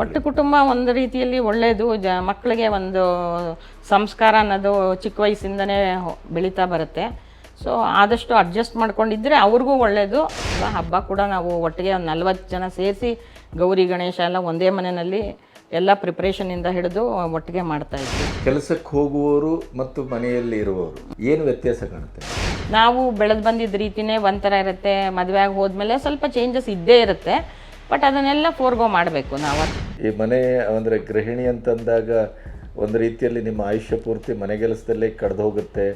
ಒಟ್ಟು ಕುಟುಂಬ ಒಂದು ರೀತಿಯಲ್ಲಿ ಒಳ್ಳೆಯದು. ಜ ಮಕ್ಕಳಿಗೆ ಒಂದು ಸಂಸ್ಕಾರ ಅನ್ನೋದು ಚಿಕ್ಕ ವಯಸ್ಸಿಂದನೇ ಬೆಳೀತಾ ಬರುತ್ತೆ. ಸೊ ಆದಷ್ಟು ಅಡ್ಜಸ್ಟ್ ಮಾಡ್ಕೊಂಡಿದ್ದರೆ ಅವ್ರಿಗೂ ಒಳ್ಳೆಯದು. ಹಬ್ಬ ಕೂಡ ನಾವು ಒಟ್ಟಿಗೆ ಒಂದು ನಲ್ವತ್ತು ಜನ ಸೇರಿಸಿ ಗೌರಿ ಗಣೇಶ ಎಲ್ಲ ಒಂದೇ ಮನೆಯಲ್ಲಿ ಎಲ್ಲ ಪ್ರಿಪ್ರೇಷನಿಂದ ಹಿಡಿದು ಒಟ್ಟಿಗೆ ಮಾಡ್ತಾ ಇದ್ವಿ. ಕೆಲಸಕ್ಕೆ ಹೋಗುವವರು ಮತ್ತು ಮನೆಯಲ್ಲಿ ಇರುವವರು ಏನು ವ್ಯತ್ಯಾಸ ಕಾಣುತ್ತೆ? ನಾವು ಬೆಳೆದು ಬಂದಿದ್ದ ರೀತಿನೇ ಒಂಥರ ಇರುತ್ತೆ. ಮದುವೆ ಆಗಿ ಹೋದ್ಮೇಲೆ ಸ್ವಲ್ಪ ಚೇಂಜಸ್ ಇದ್ದೇ ಇರುತ್ತೆ. ಬಟ್ ಅದನ್ನೆಲ್ಲ ಫೋರ್ಗೋ ಮಾಡಬೇಕು ನಾವು. ಈ ಮನೆ ಅಂದರೆ ಗೃಹಿಣಿ ಅಂತಂದಾಗ ಒಂದು ರೀತಿಯಲ್ಲಿ ನಿಮ್ಮ ಆಯುಷ್ಯ ಪೂರ್ತಿ ಮನೆಗೆಲಸದಲ್ಲೇ ಕಡ್ದು ಹೋಗುತ್ತೆ.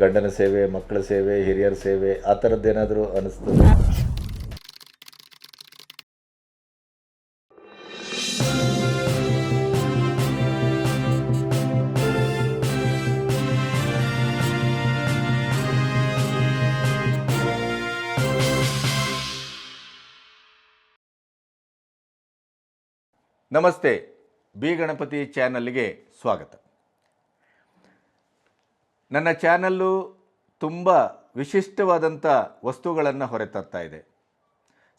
ಗಂಡನ ಸೇವೆ, ಮಕ್ಕಳ ಸೇವೆ, ಹಿರಿಯರ ಸೇವೆ, ಆ ಥರದ್ದೇನಾದರೂ ಅನಿಸ್ತದೆ? ನಮಸ್ತೆ, ಬಿ ಗಣಪತಿ ಚಾನಲ್ಗೆ ಸ್ವಾಗತ. ನನ್ನ ಚಾನಲ್ಲು ತುಂಬ ವಿಶಿಷ್ಟವಾದಂಥ ವಸ್ತುಗಳನ್ನು ಹೊರತರ್ತಾ ಇದೆ.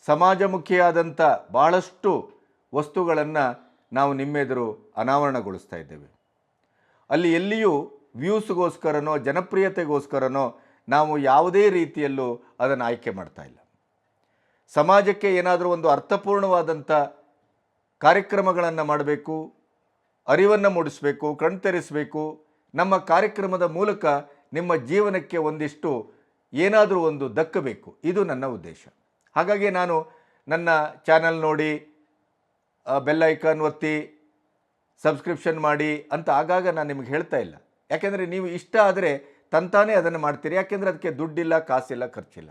ಸಮಾಜಮುಖಿಯಾದಂಥ ಭಾಳಷ್ಟು ವಸ್ತುಗಳನ್ನು ನಾವು ನಿಮ್ಮೆದುರು ಅನಾವರಣಗೊಳಿಸ್ತಾ ಇದ್ದೇವೆ. ಅಲ್ಲಿ ಎಲ್ಲಿಯೂ ವ್ಯೂಸ್ಗೋಸ್ಕರನೋ, ಜನಪ್ರಿಯತೆಗೋಸ್ಕರನೋ ನಾವು ಯಾವುದೇ ರೀತಿಯಲ್ಲೂ ಅದನ್ನು ಆಯ್ಕೆ ಮಾಡ್ತಾ ಇಲ್ಲ. ಸಮಾಜಕ್ಕೆ ಏನಾದರೂ ಒಂದು ಅರ್ಥಪೂರ್ಣವಾದಂಥ ಕಾರ್ಯಕ್ರಮಗಳನ್ನು ಮಾಡಬೇಕು, ಅರಿವನ್ನು ಮೂಡಿಸಬೇಕು, ಕಣ್ತೆರೆಸಬೇಕು. ನಮ್ಮ ಕಾರ್ಯಕ್ರಮದ ಮೂಲಕ ನಿಮ್ಮ ಜೀವನಕ್ಕೆ ಒಂದಿಷ್ಟು ಏನಾದರೂ ಒಂದು ದಕ್ಕಬೇಕು. ಇದು ನನ್ನ ಉದ್ದೇಶ. ಹಾಗಾಗಿ ನಾನು ನನ್ನ ಚಾನಲ್ ನೋಡಿ ಬೆಲ್ ಐಕಾನ್ ಒತ್ತಿ, ಸಬ್ಸ್ಕ್ರಿಪ್ಷನ್ ಮಾಡಿ ಅಂತ ಆಗಾಗ ನಾನು ನಿಮಗೆ ಹೇಳ್ತಾ ಇಲ್ಲ. ಯಾಕೆಂದರೆ ನೀವು ಇಷ್ಟ ಆದರೆ ತಂತಾನೇ ಅದನ್ನು ಮಾಡ್ತೀರಿ. ಯಾಕೆಂದರೆ ಅದಕ್ಕೆ ದುಡ್ಡಿಲ್ಲ, ಕಾಸಿಲ್ಲ, ಖರ್ಚಿಲ್ಲ.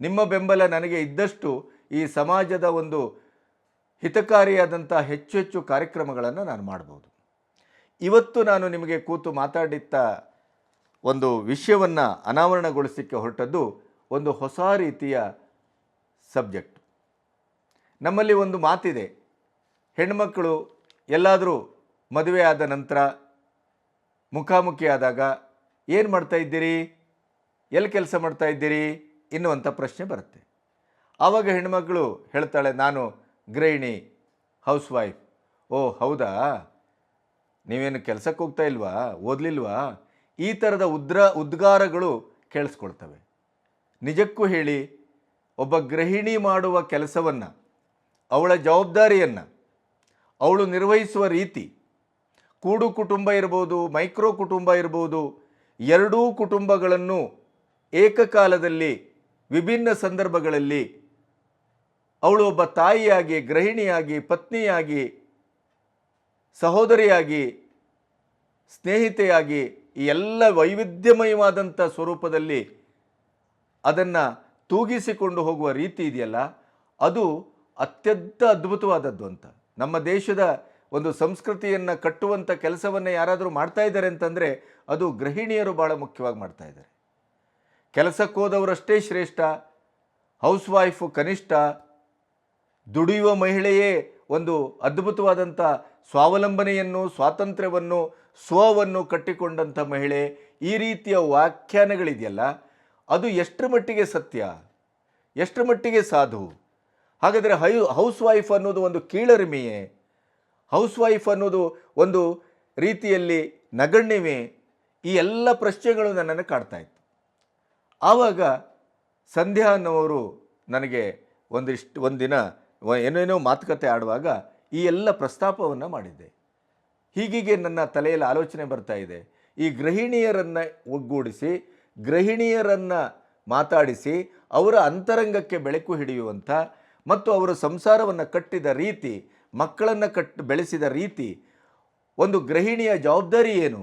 ನಿಮ್ಮ ಬೆಂಬಲ ನನಗೆ ಇದ್ದಷ್ಟು ಈ ಸಮಾಜದ ಒಂದು ಹಿತಕಾರಿಯಾದಂಥ ಹೆಚ್ಚು ಹೆಚ್ಚು ಕಾರ್ಯಕ್ರಮಗಳನ್ನು ನಾನು ಮಾಡ್ಬೋದು. ಇವತ್ತು ನಾನು ನಿಮಗೆ ಕೂತು ಮಾತಾಡಿದ್ದ ಒಂದು ವಿಷಯವನ್ನು ಅನಾವರಣಗೊಳಿಸಲಿಕ್ಕೆ ಹೊರಟದ್ದು ಒಂದು ಹೊಸ ರೀತಿಯ ಸಬ್ಜೆಕ್ಟ್. ನಮ್ಮಲ್ಲಿ ಒಂದು ಮಾತಿದೆ ಹೆಣ್ಮಕ್ಕಳು ಎಲ್ಲಾದರೂ ಮದುವೆ ಆದ ನಂತರ ಮುಖಾಮುಖಿ ಆದಾಗ ಏನು ಮಾಡ್ತಾ ಇದ್ದೀರಿ? ಎಲ್ಲಿ ಕೆಲಸ ಮಾಡ್ತಾ ಇದ್ದೀರಿ? ಎನ್ನುವಂಥ ಪ್ರಶ್ನೆ ಬರುತ್ತೆ. ಆವಾಗ ಹೆಣ್ಮಗಳು ಹೇಳ್ತಾಳೆ, ನಾನು ಗೃಹಿಣಿ ಹೌಸ್ ವೈಫ್ ಓ, ಹೌದಾ? ನೀವೇನು ಕೆಲಸಕ್ಕೆ ಹೋಗ್ತಾ ಇಲ್ವಾ? ಓದಲಿಲ್ವಾ? ಈ ಥರದ ಉದ್ರ, ಉದ್ಗಾರಗಳು ಕೇಳಿಸ್ಕೊಳ್ತವೆ. ನಿಜಕ್ಕೂ ಹೇಳಿ, ಒಬ್ಬ ಗೃಹಿಣಿ ಮಾಡುವ ಕೆಲಸವನ್ನು, ಅವಳ ಜವಾಬ್ದಾರಿಯನ್ನು, ಅವಳು ನಿರ್ವಹಿಸುವ ರೀತಿ, ಕೂಡು ಕುಟುಂಬ ಇರ್ಬೋದು, ಮೈಕ್ರೋ ಕುಟುಂಬ ಇರ್ಬೋದು, ಎರಡೂ ಕುಟುಂಬಗಳನ್ನು ಏಕಕಾಲದಲ್ಲಿ ವಿಭಿನ್ನ ಸಂದರ್ಭಗಳಲ್ಲಿ ಅವಳು ಒಬ್ಬ ತಾಯಿಯಾಗಿ, ಗೃಹಿಣಿಯಾಗಿ, ಪತ್ನಿಯಾಗಿ, ಸಹೋದರಿಯಾಗಿ, ಸ್ನೇಹಿತೆಯಾಗಿ ಈ ಎಲ್ಲ ವೈವಿಧ್ಯಮಯವಾದಂಥ ಸ್ವರೂಪದಲ್ಲಿ ಅದನ್ನು ತೂಗಿಸಿಕೊಂಡು ಹೋಗುವ ರೀತಿ ಇದೆಯಲ್ಲ, ಅದು ಅತ್ಯಂತ ಅದ್ಭುತವಾದದ್ದು ಅಂತ. ನಮ್ಮ ದೇಶದ ಒಂದು ಸಂಸ್ಕೃತಿಯನ್ನು ಕಟ್ಟುವಂಥ ಕೆಲಸವನ್ನು ಯಾರಾದರೂ ಮಾಡ್ತಾ ಇದ್ದಾರೆ ಅಂತಂದರೆ ಅದು ಗೃಹಿಣಿಯರು ಭಾಳ ಮುಖ್ಯವಾಗಿ ಮಾಡ್ತಾ ಇದ್ದಾರೆ. ಕೆಲಸಕ್ಕೆ ಹೋದವರಷ್ಟೇ ಶ್ರೇಷ್ಠ, ಹೌಸ್ ವೈಫು ಕನಿಷ್ಠ ದುಡಿಯುವ ಮಹಿಳೆಯೇ ಒಂದು ಅದ್ಭುತವಾದಂಥ ಸ್ವಾವಲಂಬನೆಯನ್ನು, ಸ್ವಾತಂತ್ರ್ಯವನ್ನು, ಸ್ವವನ್ನು ಕಟ್ಟಿಕೊಂಡಂಥ ಮಹಿಳೆ ಈ ರೀತಿಯ ವ್ಯಾಖ್ಯಾನಗಳಿದೆಯಲ್ಲ, ಅದು ಎಷ್ಟರ ಮಟ್ಟಿಗೆ ಸತ್ಯ, ಎಷ್ಟರ ಮಟ್ಟಿಗೆ ಸಾಧು? ಹಾಗಾದರೆ ಹೈ ಹೌಸ್ ವೈಫ್ ಅನ್ನೋದು ಒಂದು ಕೀಳರಿಮೆಯೇ? ಹೌಸ್ ವೈಫ್ ಅನ್ನೋದು ಒಂದು ರೀತಿಯಲ್ಲಿ ನಗಣ್ಯವೇ? ಈ ಎಲ್ಲ ಪ್ರಶ್ನೆಗಳು ನನ್ನನ್ನು ಕಾಡ್ತಾ ಇತ್ತು. ಆವಾಗ ಸಂಧ್ಯಾ ಅನ್ನೋರು ನನಗೆ ಒಂದಿಷ್ಟು, ಒಂದಿನ ಏನೇನೋ ಮಾತುಕತೆ ಆಡುವಾಗ ಈ ಎಲ್ಲ ಪ್ರಸ್ತಾಪವನ್ನು ಮಾಡಿದ್ದೆ. ಹೀಗೀಗೆ ನನ್ನ ತಲೆಯಲ್ಲಿ ಆಲೋಚನೆ ಬರ್ತಾ ಇದೆ. ಈ ಗೃಹಿಣಿಯರನ್ನು ಒಗ್ಗೂಡಿಸಿ, ಗೃಹಿಣಿಯರನ್ನು ಮಾತಾಡಿಸಿ, ಅವರ ಅಂತರಂಗಕ್ಕೆ ಬೆಳಕು ಹಿಡಿಯುವಂಥ ಮತ್ತು ಅವರ ಸಂಸಾರವನ್ನು ಕಟ್ಟಿದ ರೀತಿ, ಮಕ್ಕಳನ್ನು ಕಟ್, ಬೆಳೆಸಿದ ರೀತಿ ಒಂದು ಗೃಹಿಣಿಯ ಜವಾಬ್ದಾರಿ ಏನು?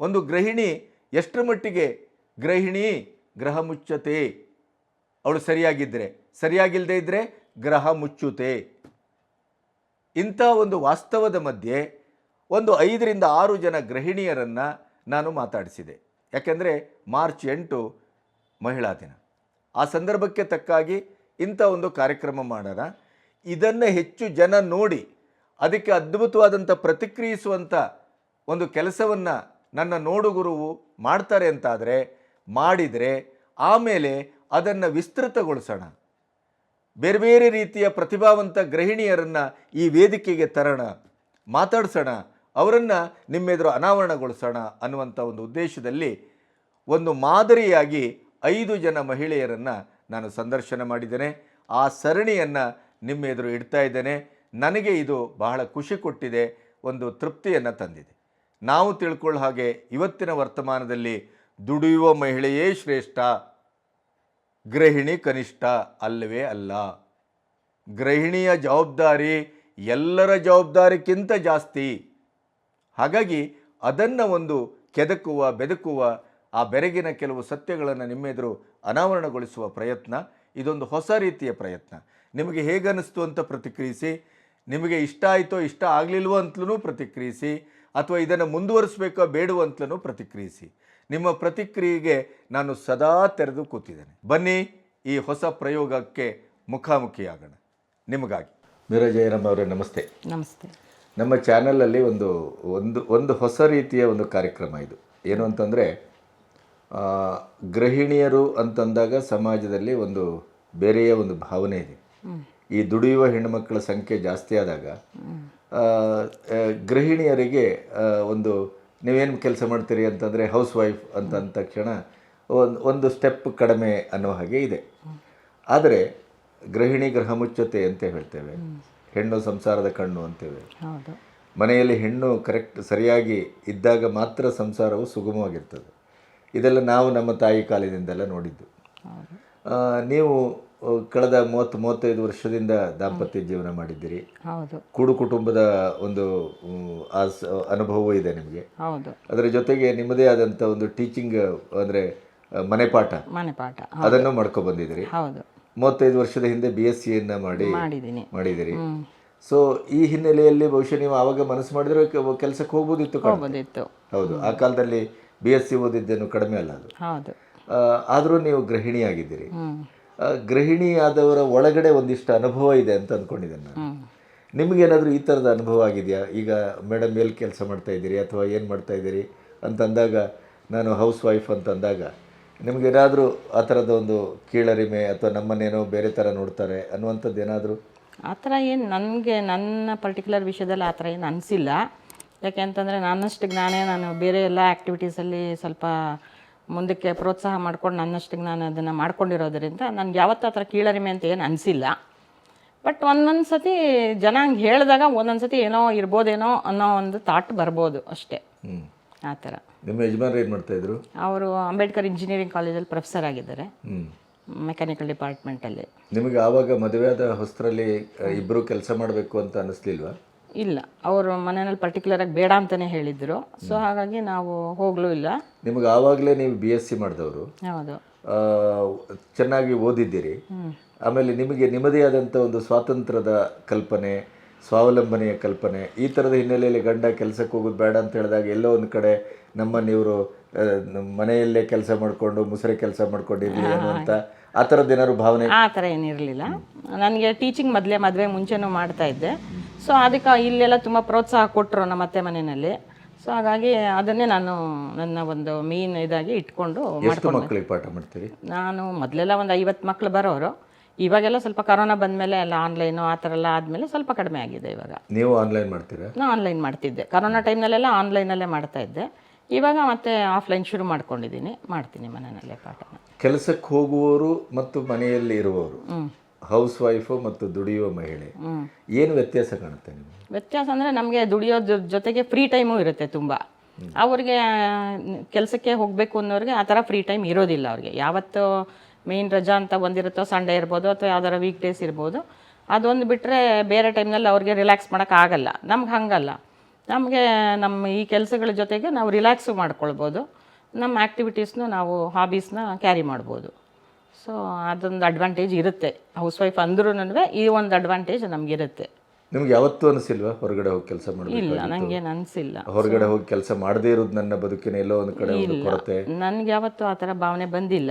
ಒಂದು ಗೃಹಿಣಿ ಎಷ್ಟರ ಮಟ್ಟಿಗೆ ಗೃಹಿಣಿ ಗ್ರಹ ಮುಚ್ಚತೆ ಅವಳು ಸರಿಯಾಗಿದ್ದರೆ ಸರಿಯಾಗಿಲ್ಲದೆ ಇದ್ದರೆ ಗ್ರಹ ಮುಚ್ಚುತ್ತೆ. ಇಂಥ ಒಂದು ವಾಸ್ತವದ ಮಧ್ಯೆ ಒಂದು ಐದರಿಂದ ಆರು ಜನ ಗೃಹಿಣಿಯರನ್ನು ನಾನು ಮಾತಾಡಿಸಿದೆ. ಯಾಕೆಂದರೆ ಮಾರ್ಚ್ ಎಂಟು ಮಹಿಳಾ ದಿನ. ಆ ಸಂದರ್ಭಕ್ಕೆ ತಕ್ಕಾಗಿ ಇಂಥ ಒಂದು ಕಾರ್ಯಕ್ರಮ ಮಾಡೋಣ. ಇದನ್ನು ಹೆಚ್ಚು ಜನ ನೋಡಿ ಅದಕ್ಕೆ ಅದ್ಭುತವಾದಂಥ ಪ್ರತಿಕ್ರಿಯಿಸುವಂಥ ಒಂದು ಕೆಲಸವನ್ನು ನನ್ನ ನೋಡುಗುರುವು ಮಾಡ್ತಾರೆ ಅಂತಾದರೆ ಮಾಡಿದರೆ ಆಮೇಲೆ ಅದನ್ನು ವಿಸ್ತೃತಗೊಳಿಸೋಣ. ಬೇರೆ ಬೇರೆ ರೀತಿಯ ಪ್ರತಿಭಾವಂತ ಗೃಹಿಣಿಯರನ್ನು ಈ ವೇದಿಕೆಗೆ ತರೋಣ, ಮಾತಾಡಿಸೋಣ, ಅವರನ್ನು ನಿಮ್ಮೆದುರು ಅನಾವರಣಗೊಳಿಸೋಣ ಅನ್ನುವಂಥ ಒಂದು ಉದ್ದೇಶದಲ್ಲಿ ಒಂದು ಮಾದರಿಯಾಗಿ ಐದು ಜನ ಮಹಿಳೆಯರನ್ನು ನಾನು ಸಂದರ್ಶನ ಮಾಡಿದ್ದೇನೆ. ಆ ಸರಣಿಯನ್ನು ನಿಮ್ಮ ಎದುರು ಇಡ್ತಾ ಇದ್ದೇನೆ. ನನಗೆ ಇದು ಬಹಳ ಖುಷಿ ಕೊಟ್ಟಿದೆ, ಒಂದು ತೃಪ್ತಿಯನ್ನು ತಂದಿದೆ. ನಾವು ತಿಳ್ಕೊಳ್ಳೋ ಹಾಗೆ ಇವತ್ತಿನ ವರ್ತಮಾನದಲ್ಲಿ ದುಡಿಯುವ ಮಹಿಳೆಯೇ ಶ್ರೇಷ್ಠ ಗೃಹಿಣಿ ಕನಿಷ್ಠ ಅಲ್ಲವೇ ಅಲ್ಲ. ಗೃಹಿಣಿಯ ಜವಾಬ್ದಾರಿ ಎಲ್ಲರ ಜವಾಬ್ದಾರಿಗಿಂತ ಜಾಸ್ತಿ. ಹಾಗಾಗಿ ಅದನ್ನು ಒಂದು ಕೆದಕುವ, ಬೆದಕುವ, ಆ ಬೆರಗಿನ ಕೆಲವು ಸತ್ಯಗಳನ್ನು ನಿಮ್ಮೆದುರು ಅನಾವರಣಗೊಳಿಸುವ ಪ್ರಯತ್ನ, ಇದೊಂದು ಹೊಸ ರೀತಿಯ ಪ್ರಯತ್ನ. ನಿಮಗೆ ಹೇಗನ್ನಿಸ್ತು ಅಂತ ಪ್ರತಿಕ್ರಿಯಿಸಿ, ನಿಮಗೆ ಇಷ್ಟ ಆಯಿತೋ ಇಷ್ಟ ಆಗಲಿಲ್ವೋ ಅಂತಲೂ ಪ್ರತಿಕ್ರಿಯಿಸಿ, ಅಥವಾ ಇದನ್ನು ಮುಂದುವರಿಸಬೇಕೋ ಬೇಡವೋ ಪ್ರತಿಕ್ರಿಯಿಸಿ. ನಿಮ್ಮ ಪ್ರತಿಕ್ರಿಯೆಗೆ ನಾನು ಸದಾ ತೆರೆದು ಕೂತಿದ್ದೇನೆ. ಬನ್ನಿ ಈ ಹೊಸ ಪ್ರಯೋಗಕ್ಕೆ ಮುಖಾಮುಖಿಯಾಗೋಣ. ನಿಮಗಾಗಿ. ಮೀರಾ ಜಯರಾಮ್ ಅವರೇ ನಮಸ್ತೆ. ನಮಸ್ತೆ. ನಮ್ಮ ಚಾನಲಲ್ಲಿ ಒಂದು ಒಂದು ಒಂದು ಹೊಸ ರೀತಿಯ ಒಂದು ಕಾರ್ಯಕ್ರಮ ಇದು. ಏನು ಅಂತಂದರೆ ಗೃಹಿಣಿಯರು ಅಂತಂದಾಗ ಸಮಾಜದಲ್ಲಿ ಒಂದು ಬೇರೆಯ ಒಂದು ಭಾವನೆ ಇದೆ. ಈ ದುಡಿಯುವ ಹೆಣ್ಣುಮಕ್ಕಳ ಸಂಖ್ಯೆ ಜಾಸ್ತಿ ಆದಾಗ ಗೃಹಿಣಿಯರಿಗೆ ಒಂದು ನೀವೇನು ಕೆಲಸ ಮಾಡ್ತೀರಿ ಅಂತಂದರೆ ಹೌಸ್ ವೈಫ್ ಅಂತ ಅಂದ ತಕ್ಷಣ ಒಂದು ಒಂದು ಸ್ಟೆಪ್ ಕಡಿಮೆ ಅನ್ನೋ ಹಾಗೆ ಇದೆ. ಆದರೆ ಗೃಹಿಣಿ ಗೃಹ ಮುಚ್ಚತೆ ಅಂತ ಹೇಳ್ತೇವೆ. ಹೆಣ್ಣು ಸಂಸಾರದ ಕಣ್ಣು ಅಂತೇವೆ. ಮನೆಯಲ್ಲಿ ಹೆಣ್ಣು ಕರೆಕ್ಟ್ ಸರಿಯಾಗಿ ಇದ್ದಾಗ ಮಾತ್ರ ಸಂಸಾರವು ಸುಗಮವಾಗಿರ್ತದೆ. ಇದೆಲ್ಲ ನಾವು ನಮ್ಮ ತಾಯಿ ಕಾಲದಿಂದೆಲ್ಲ ನೋಡಿದ್ದು. ನೀವು ಕಳೆದ ಮೂವತ್ತು ಮೂವತ್ತೈದು ವರ್ಷದಿಂದ ದಾಂಪತ್ಯ ಜೀವನ ಮಾಡಿದ್ದೀರಿ. ಹೌದು. ಕೂಡು ಕುಟುಂಬದ ಒಂದು ಆ ಅನುಭವವೂ ಇದೆ ನಿಮಗೆ. ಹೌದು. ಅದರ ಜೊತೆಗೆ ನಿಮ್ಮದೇ ಆದಂಥ ಒಂದು ಟೀಚಿಂಗ್ ಅಂದ್ರೆ ಮನೆ ಪಾಠ. ಮನೆ ಪಾಠ. ಅದನ್ನು ಮಾಡ್ಕೊ ಬಂದಿದ್ದೀರಿ. ಹೌದು. ಮೂವತ್ತೈದು ವರ್ಷದ ಹಿಂದೆ ಬಿ ಎಸ್ ಸಿಯನ್ನು ಮಾಡಿ ಮಾಡಿದ್ದೀನಿ. ಮಾಡಿದಿರಿ ಸೊ ಈ ಹಿನ್ನೆಲೆಯಲ್ಲಿ ಬಹುಶಃ ನೀವು ಆವಾಗ ಮನಸ್ಸು ಮಾಡಿದ್ರೆ ಕೆಲಸಕ್ಕೆ ಹೋಗ್ಬೋದಿತ್ತು ಹೌದು. ಆ ಕಾಲದಲ್ಲಿ ಬಿ ಎಸ್ ಸಿ ಓದಿದ್ದೇನು ಕಡಿಮೆ ಅಲ್ಲ ಅದು. ಹೌದು. ಆದರೂ ನೀವು ಗೃಹಿಣಿಯಾಗಿದ್ದೀರಿ. ಗೃಹಿಣಿಯಾದವರ ಒಳಗಡೆ ಒಂದಿಷ್ಟು ಅನುಭವ ಇದೆ ಅಂತ ಅಂದ್ಕೊಂಡಿದ್ದೇನೆ ನಾನು. ನಿಮಗೇನಾದರೂ ಈ ಥರದ ಅನುಭವ ಆಗಿದೆಯಾ? ಈಗ ಮೇಡಮ್ ಎಲ್ಲಿ ಕೆಲಸ ಮಾಡ್ತಾ ಇದ್ದೀರಿ ಅಥವಾ ಏನು ಮಾಡ್ತಾ ಇದ್ದೀರಿ ಅಂತಂದಾಗ ನಾನು ಹೌಸ್ ವೈಫ್ ಅಂತಂದಾಗ ನಿಮಗೇನಾದರೂ ಆ ಥರದ ಒಂದು ಕೀಳರಿಮೆ ಅಥವಾ ನಮ್ಮನ್ನೇನೋ ಬೇರೆ ಥರ ನೋಡ್ತಾರೆ ಅನ್ನುವಂಥದ್ದು ಏನಾದರೂ? ಆ ಥರ ಏನು ನನಗೆ ನನ್ನ ಪರ್ಟಿಕ್ಯುಲರ್ ವಿಷಯದಲ್ಲಿ ಆ ಥರ ಏನು ಅನಿಸಿಲ್ಲ. ಯಾಕೆ ಅಂತಂದರೆ ನನ್ನಷ್ಟು ನಾನೇ ನಾನು ಬೇರೆ ಎಲ್ಲ ಆ್ಯಕ್ಟಿವಿಟೀಸಲ್ಲಿ ಸ್ವಲ್ಪ ಮುಂದಕ್ಕೆ ಪ್ರೋತ್ಸಾಹ ಮಾಡ್ಕೊಂಡು ನನ್ನಷ್ಟಿಗೆ ನಾನು ಅದನ್ನು ಮಾಡ್ಕೊಂಡಿರೋದ್ರಿಂದ ನನಗೆ ಯಾವತ್ತೂ ಆ ಥರ ಕೀಳರಿಮೆ ಅಂತ ಏನು ಅನಿಸಿಲ್ಲ. ಬಟ್ ಒಂದೊಂದು ಸತಿ ಜನ ಹಂಗೆ ಹೇಳಿದಾಗ ಒಂದೊಂದು ಸತಿ ಏನೋ ಇರ್ಬೋದೇನೋ ಅನ್ನೋ ಒಂದು ಥಾಟ್ ಬರ್ಬೋದು ಅಷ್ಟೇ. ಹ್ಞೂ ಆ ಥರ. ನಿಮ್ಮ ಯಜಮಾನ್ರು ಏನು ಮಾಡ್ತಾಯಿದ್ರು ಅವರು ಅಂಬೇಡ್ಕರ್ ಇಂಜಿನಿಯರಿಂಗ್ ಕಾಲೇಜಲ್ಲಿ ಪ್ರೊಫೆಸರ್ ಆಗಿದ್ದಾರೆ. ಮೆಕ್ಯಾನಿಕಲ್ ಡಿಪಾರ್ಟ್ಮೆಂಟಲ್ಲಿ. ನಿಮಗೆ ಆವಾಗ ಮದುವೆಯಾದ ಹೊಸರಲ್ಲಿ ಇಬ್ಬರು ಕೆಲಸ ಮಾಡಬೇಕು ಅಂತ ಅನ್ನಿಸ್ಲಿಲ್ವಾ ಇಲ್ಲ. ಅವರು ಮನೆಯಲ್ಲಿ ಪರ್ಟಿಕ್ಯುಲರಾಗಿ ಬೇಡ ಅಂತಾನೆ ಹೇಳಿದ್ರು. ಸೊ ಹಾಗಾಗಿ ನಾವು ಹೋಗ್ಲೂ ಇಲ್ಲ. ನಿಮಗೆ ಆವಾಗಲೇ ನೀವು ಬಿ ಎಸ್ ಸಿ ಮಾಡಿದವರು. ಹೌದು. ಚೆನ್ನಾಗಿ ಓದಿದ್ದೀರಿ. ಆಮೇಲೆ ನಿಮಗೆ ನಿಮ್ಮದೇ ಆದಂಥ ಒಂದು ಸ್ವಾತಂತ್ರ್ಯದ ಕಲ್ಪನೆ ಸ್ವಾವಲಂಬನೆಯ ಕಲ್ಪನೆ ಈ ಥರದ ಹಿನ್ನೆಲೆಯಲ್ಲಿ ಗಂಡ ಕೆಲಸಕ್ಕೆ ಹೋಗೋದು ಬೇಡ ಅಂತ ಹೇಳಿದಾಗ ಎಲ್ಲೋ ಒಂದು ಕಡೆ ನಮ್ಮನ್ನು ಇವರು ಮನೆಯಲ್ಲೇ ಕೆಲಸ ಮಾಡಿಕೊಂಡು ಮುಸರೆ ಕೆಲಸ ಮಾಡ್ಕೊಂಡಿದ್ದೀವಿ ಅನ್ನುವಂಥ ಆ ಥರದ್ದು ಏನಾದ್ರು ಭಾವನೆ? ಆ ಥರ ಏನಿರಲಿಲ್ಲ ನನಗೆ ಟೀಚಿಂಗ್ ಮೊದಲೇ ಮದುವೆ ಮುಂಚೆನೂ ಮಾಡ್ತಾ ಇದ್ದೆ. ಸೊ ಅದಕ್ಕೆ ಇಲ್ಲೆಲ್ಲ ತುಂಬ ಪ್ರೋತ್ಸಾಹ ಕೊಟ್ಟರು ನಮ್ಮ ಅತ್ತೆ ಮನೆಯಲ್ಲಿ. ಸೊ ಹಾಗಾಗಿ ಅದನ್ನೇ ನಾನು ನನ್ನ ಒಂದು ಮೇನ್ ಇದಾಗಿ ಇಟ್ಕೊಂಡು ಎಷ್ಟು ಮಾಡ್ಕೊಂಡು. ಮಕ್ಕಳಿಗೆ ಪಾಠ ಮಾಡ್ತೀರಿ? ನಾನು ಮೊದಲೆಲ್ಲ ಒಂದು ಐವತ್ತು ಮಕ್ಕಳು ಬರೋರು. ಇವಾಗೆಲ್ಲ ಸ್ವಲ್ಪ ಕರೋನಾ ಬಂದಮೇಲೆ ಎಲ್ಲ ಆನ್ಲೈನು ಆ ಥರ ಎಲ್ಲ ಆದಮೇಲೆ ಸ್ವಲ್ಪ ಕಡಿಮೆ ಆಗಿದೆ ಇವಾಗ. ನೀವು ಆನ್ಲೈನ್ ಮಾಡ್ತೀರಾ? ನಾನು ಆನ್ಲೈನ್ ಮಾಡ್ತಿದ್ದೆ. ಕರೋನಾ ಟೈಮ್ನಲ್ಲೆಲ್ಲ ಆನ್ಲೈನಲ್ಲೇ ಮಾಡ್ತಾ ಇದ್ದೆ. ಇವಾಗ ಮತ್ತೆ ಆಫ್ಲೈನ್ ಶುರು ಮಾಡ್ಕೊಂಡಿದ್ದೀನಿ. ಮಾಡ್ತೀನಿ ಮನೆಯಲ್ಲೇ ಪಾಠನ. ಕೆಲಸಕ್ಕೆ ಹೋಗುವವರು ಮತ್ತು ಮನೆಯಲ್ಲಿ ಇರುವವರು ಹೌಸ್ ವೈಫು ಮತ್ತು ದುಡಿಯುವ ಮಹಿಳೆ, ಏನು ವ್ಯತ್ಯಾಸ ಕಾಣುತ್ತೆ ವ್ಯತ್ಯಾಸ ಅಂದರೆ ನಮಗೆ ದುಡಿಯೋ ಜೊತೆಗೆ ಫ್ರೀ ಟೈಮು ಇರುತ್ತೆ ತುಂಬ. ಅವ್ರಿಗೆ, ಕೆಲಸಕ್ಕೆ ಹೋಗಬೇಕು ಅನ್ನೋರಿಗೆ ಆ ಥರ ಫ್ರೀ ಟೈಮ್ ಇರೋದಿಲ್ಲ ಅವ್ರಿಗೆ. ಯಾವತ್ತು ಮೇನ್ ರಜಾ ಅಂತ ಒಂದಿರುತ್ತೋ ಸಂಡೇ ಇರ್ಬೋದು ಅಥವಾ ಯಾವ್ದಾರ ವೀಕ್ ಡೇಸ್ ಇರ್ಬೋದು, ಅದೊಂದು ಬಿಟ್ಟರೆ ಬೇರೆ ಟೈಮ್ನಲ್ಲಿ ಅವ್ರಿಗೆ ರಿಲ್ಯಾಕ್ಸ್ ಮಾಡೋಕ್ಕಾಗಲ್ಲ ನಮ್ಗೆ ಹಂಗಲ್ಲ. ನಮಗೆ ನಮ್ಮ ಈ ಕೆಲಸಗಳ ಜೊತೆಗೆ ನಾವು ರಿಲ್ಯಾಕ್ಸು ಮಾಡ್ಕೊಳ್ಬೋದು. ನಮ್ಮ ಆ್ಯಕ್ಟಿವಿಟೀಸ್ನ ನಾವು ಹಾಬೀಸ್ನ ಕ್ಯಾರಿ ಮಾಡ್ಬೋದು. ಸೊ ಅದೊಂದು ಅಡ್ವಾಂಟೇಜ್ ಇರುತ್ತೆ. ಹೌಸ್ ವೈಫ್ ಅಂದ್ರೂ ಈ ಒಂದು ಅಡ್ವಾಂಟೇಜ್ ನಮಗಿರುತ್ತೆ. ನಿಮ್ಗೆ ಯಾವತ್ತೂ ಅನಿಸಿಲ್ವಾ ಹೊರಗಡೆ ಹೋಗಿ ಕೆಲಸ ಇಲ್ಲ ನನಗೇನು ಅನಿಸಿಲ್ಲ. ಹೊರಗಡೆ ಹೋಗಿ ಕೆಲಸ ಮಾಡದೇ ಇರೋದು ನನ್ನ ಬದುಕಿನ ಎಲ್ಲೋ ಒಂದು ಕಡೆ ಕೊರತೆ. ನನಗೆ ಯಾವತ್ತೂ ಆ ಥರ ಭಾವನೆ ಬಂದಿಲ್ಲ.